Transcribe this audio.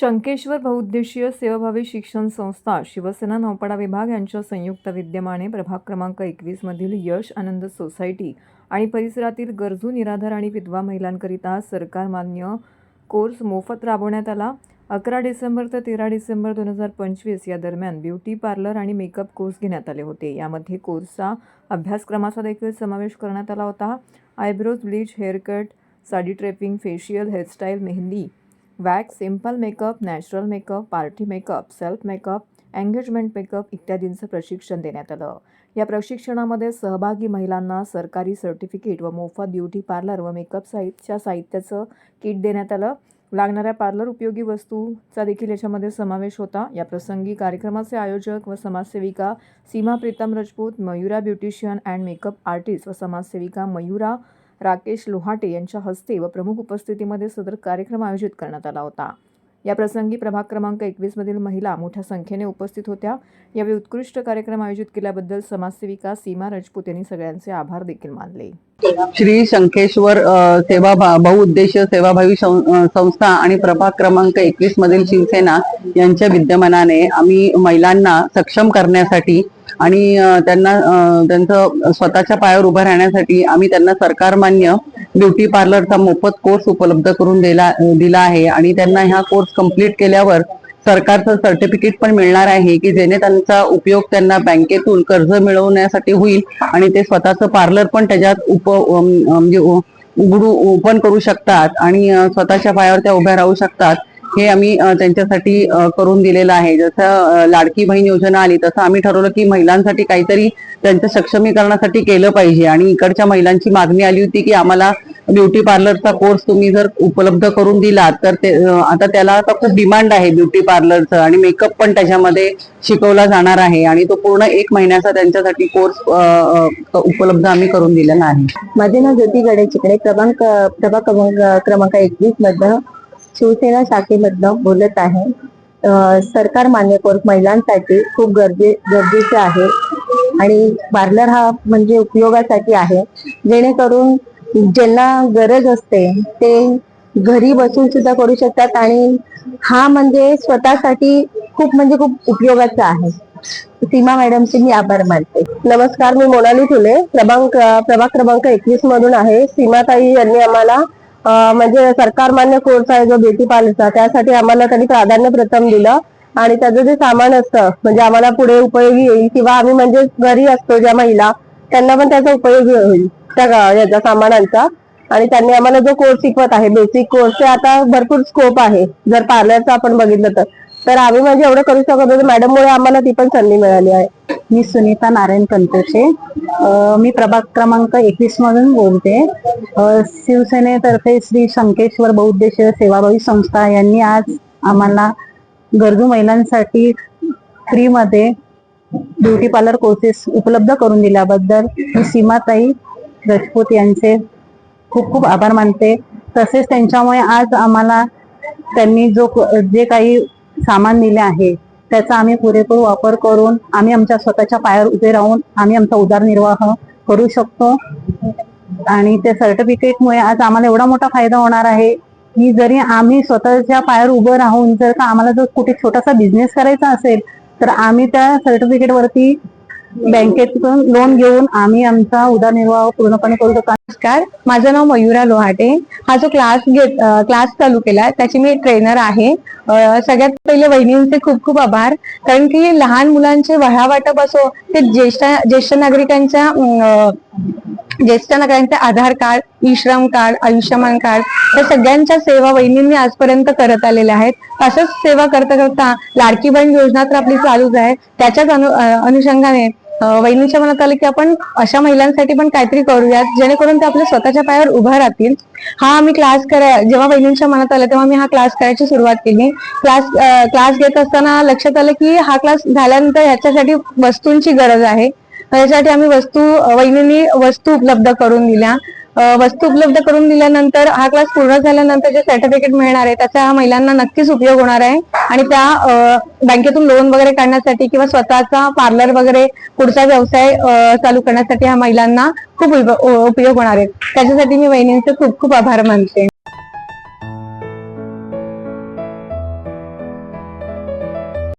शंकेश्वर बहुउद्देशीय सेवाभावी शिक्षण संस्था शिवसेना नौपाडा विभाग यांच्या संयुक्त विद्यमाने प्रभाग क्रमांक एकवीसमधील यश आनंद सोसायटी आणि परिसरातील गरजू निराधार आणि विधवा महिलांकरिता सरकारमान्य कोर्स मोफत राबवण्यात आला. अकरा डिसेंबर ते तेरा डिसेंबर दोन हजार पंचवीस या दरम्यान ब्युटी पार्लर आणि मेकअप कोर्स घेण्यात आले होते. यामध्ये कोर्सचा अभ्यासक्रमाचा देखील समावेश करण्यात आला होता. Eyebrows bleach haircut sari draping facial hairstyle mehndi wax simple makeup natural makeup party makeup self makeup engagement makeup इत्यादींचं प्रशिक्षण देण्यात आलं. या प्रशिक्षणामध्ये सहभागी महिलांना सरकारी सर्टिफिकेट व मोफत ब्युटी पार्लर व मेकअप साहित्याच्या साहित्याचं किट देण्यात आलं. लागणाऱ्या पार्लर उपयोगी वस्तूचा देखील याच्यामध्ये समावेश होता. या प्रसंगी कार्यक्रमाचे आयोजक व समाजसेविका Seema Pritam Rajput Mayura beautician and makeup artist व समाजसेविका मयुरा राकेश लोहाटे यांच्या हस्ते व प्रमुख उपस्थितीमध्ये सदर कार्यक्रम आयोजित करण्यात आला होता. या प्रसंगी प्रभाग क्रमांक एकवीसमधील महिला मोठ्या संख्येने उपस्थित होत्या. यावेळी उत्कृष्ट कार्यक्रम आयोजित केल्याबद्दल समाजसेविका सीमा राजपूत यांनी सगळ्यांचे आभार देखील मानले. श्री शंकेश्वर सेवा बहुउद्देशीय सेवाभावी संस्था आणि प्रभाग क्रमांक एकवीस मधील शिवसेना यांच्या विद्यमानाने आम्ही महिलांना सक्षम करण्यासाठी आणि त्यांना त्यांचं स्वतःच्या पायावर उभं राहण्यासाठी आम्ही त्यांना सरकारमान्य ब्युटी पार्लरचा मोफत कोर्स उपलब्ध करून दिला दिला आहे. आणि त्यांना हा कोर्स कंप्लीट केल्यावर सरकारचं सर्टिफिकेट पण मिळणार आहे की जेणे त्यांचा उपयोग त्यांना बँकेतून कर्ज मिळवण्यासाठी होईल आणि ते स्वतःचं पार्लर पण त्याच्यात उप म्हणजे उघडू ओपन करू शकतात आणि स्वतःच्या पायावर त्या उभ्या राहू शकतात. हे आम्ही त्यांच्यासाठी करून दिलेलं आहे. जसं लाडकी बहीण योजना आली तसं आम्ही ठरवलं की महिलांसाठी काहीतरी त्यांच्या सक्षमीकरणासाठी केलं पाहिजे. आणि इकडच्या महिलांची मागणी आली होती की आम्हाला ब्युटी पार्लरचा कोर्स तुम्ही जर उपलब्ध करून दिला तर ते आता त्याला आता खूप डिमांड आहे ब्युटी पार्लरचं आणि मेकअप पण त्याच्यामध्ये शिकवला जाणार आहे. आणि तो पूर्ण एक महिन्याचा त्यांच्यासाठी कोर्स उपलब्ध आम्ही करून दिलेला आहे. माझे नाव ज्योती गडेचिकडे क्रमांक प्रभाग क्रमांक एकवीस मधनं शिवसेना शाखेमधनं बोलत आहे. सरकार मान्य कोर्स महिलांसाठी खूप गरजे गरजेचे आहे. आणि पार्लर हा म्हणजे उपयोगासाठी आहे. जेणेकरून ज्यांना गरज असते ते घरी बसून सुद्धा करू शकतात आणि हा म्हणजे स्वतःसाठी खूप म्हणजे खूप उपयोगाचा आहे. सीमा मॅडमचे मी आभार मानते. नमस्कार मी मोनाली ठुले. क्रमांक प्रभाग क्रमांक एकवीस मधून आहे. सीमाताई यांनी आम्हाला म्हणजे सरकार मान्य कोर्स आहे जो ब्युटी पार्लरचा त्यासाठी आम्हाला त्यांनी प्राधान्य प्रथम दिलं. आणि त्याचं जे सामान असतं म्हणजे आम्हाला पुढे उपयोगी येईल किंवा आम्ही म्हणजे घरी असतो ज्या महिला त्यांना पण त्याचा उपयोगी होईल त्या याचा सामानांचा. आणि त्यांनी आम्हाला जो कोर्स शिकवत आहे बेसिक कोर्स ते आता भरपूर स्कोप आहे. जर पार्लरचा आपण बघितलं तर. तर आम्ही म्हणजे एवढं करू शकत होतो मॅडममुळे आम्हाला ती पण संधी मिळाली आहे. मी सुनीता नारायण कंतोचे मी प्रभाग क्रमांक एकवीस मधून बोलते. शिवसेनेतर्फे श्री शंकेश्वर बहुउद्देशीय सेवाभावी संस्था यांनी आज आम्हाला गरजू महिलांसाठी फ्रीमध्ये ब्युटी पार्लर कोर्सेस उपलब्ध करून दिल्याबद्दल मी सीमाताई राजपूत यांचे खूप खूप आभार मानते. तसेच त्यांच्यामुळे आज आम्हाला त्यांनी जो जे काही सामान दिले आहे. त्याचा आम्ही पुरेपूर वापर करून आम्ही आमच्या स्वतःच्या पायावर उभे राहून आम्ही आमचा उदरनिर्वाह करू शकतो. आणि त्या सर्टिफिकेटमुळे आज आम्हाला एवढा मोठा फायदा होणार आहे की जरी आम्ही स्वतःच्या पायावर उभं राहून जर का आम्हाला जर कुठे छोटासा बिझनेस करायचा असेल तर आम्ही त्या सर्टिफिकेट वरती बँकेतून लोन घेऊन आम्ही आमचा उदरनिर्वाह पूर्णपणे करू शकतो. नमस्कार. माझं नाव मयुरा लोहाटे. हा जो क्लास घेत क्लास चालू केला त्याची मी ट्रेनर आहे. सगळ्यात पहिले वहिनींचे खूप खूप आभार. कारण की लहान मुलांचे वह्या वाटप असो ते ज्येष्ठ ज्येष्ठ नागरिकांच्या ज्येष्ठ नागरिकांचे Aadhaar card E Shram card Ayushman card या सगळ्यांच्या सेवा वहिनींनी आजपर्यंत करत आलेल्या आहेत. असंच सेवा करता करता लाडकी बहीण योजना तर आपली चालूच आहे. त्याच्याच अनु अनुषंगाने वहिनीच्या मनात आलं की आपण अशा महिलांसाठी पण काहीतरी करूयात जेणेकरून ते आपल्या स्वतःच्या पायावर उभा राहतील. हा आम्ही क्लास कराय जेव्हा वहिनींच्या मनात आलं तेव्हा मी हा क्लास करायची सुरुवात केली. क्लास क्लास घेत असताना लक्षात आलं की हा क्लास झाल्यानंतर ह्याच्यासाठी वस्तूंची गरज आहे. यासाठी आम्ही वस्तू वहिनींनी वस्तू उपलब्ध करून दिल्या. वस्तू उपलब्ध करून दिल्यानंतर हा क्लास पूर्ण झाल्यानंतर जे सर्टिफिकेट मिळणार आहे त्याचा हा महिलांना नक्कीच उपयोग होणार आहे. आणि त्या बँकेतून लोन वगैरे काढण्यासाठी किंवा स्वतःचा पार्लर वगैरे पुढचा व्यवसाय चालू करण्यासाठी हा महिलांना खूप उपयोग होणार आहे. त्याच्यासाठी मी वहिनींचे खूप खूप आभार मानते.